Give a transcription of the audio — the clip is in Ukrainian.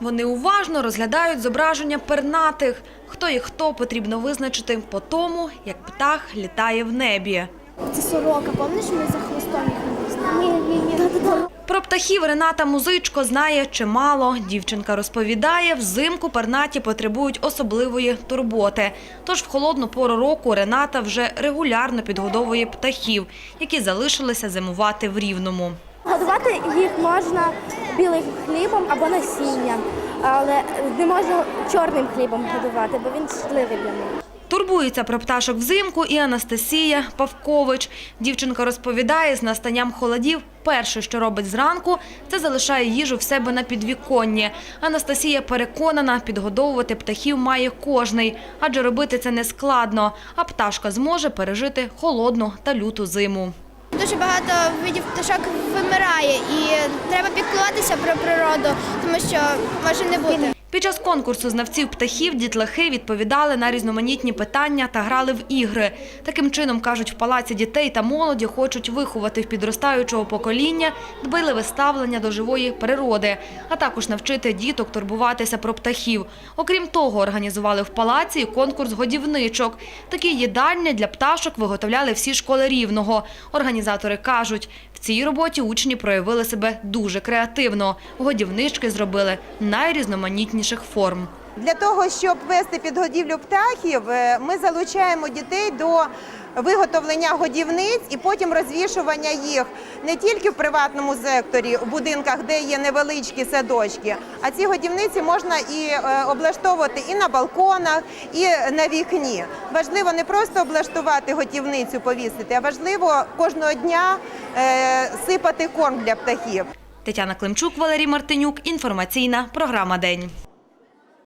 Вони уважно розглядають зображення пернатих. Хто і хто потрібно визначити по тому, як птах літає в небі. Це сорока, пам'ятаєш, ми за хвостом їх не знали? Ні, ні, ні. Про птахів Рената Музичко знає чимало. Дівчинка розповідає, взимку пернаті потребують особливої турботи. Тож в холодну пору року Рената вже регулярно підгодовує птахів, які залишилися зимувати в Рівному. Годувати їх можна білим хлібом або насінням, але не можна чорним хлібом годувати, бо він шкідливий для них. Турбується про пташок взимку і Анастасія Павкович. Дівчинка розповідає, з настанням холодів перше, що робить зранку, це залишає їжу в себе на підвіконні. Анастасія переконана, підгодовувати птахів має кожний, адже робити це не складно, а пташка зможе пережити холодну та люту зиму. Дуже багато видів пташок вимирає і треба піклуватися про природу, тому що може не бути. Під час конкурсу знавців птахів дітлахи відповідали на різноманітні питання та грали в ігри. Таким чином, кажуть, в палаці дітей та молоді хочуть виховати в підростаючого покоління дбайливе ставлення до живої природи, а також навчити діток турбуватися про птахів. Окрім того, організували в палаці конкурс годівничок. Такі їдальні для пташок виготовляли всі школи Рівного. Організатори кажуть, в цій роботі учні проявили себе дуже креативно. Годівнички зробили найрізноманітніших форм. Для того, щоб вести підгодівлю птахів, е, ми залучаємо дітей до виготовлення годівниць і потім розвішування їх не тільки в приватному секторі, у будинках, де є невеличкі садочки, а ці годівниці можна і е, облаштовувати і на балконах, і на вікні. Важливо не просто облаштувати готівницю, повісити, а важливо кожного дня е, сипати корм для птахів. Тетяна Климчук, Валерій Мартинюк. Інформаційна програма День.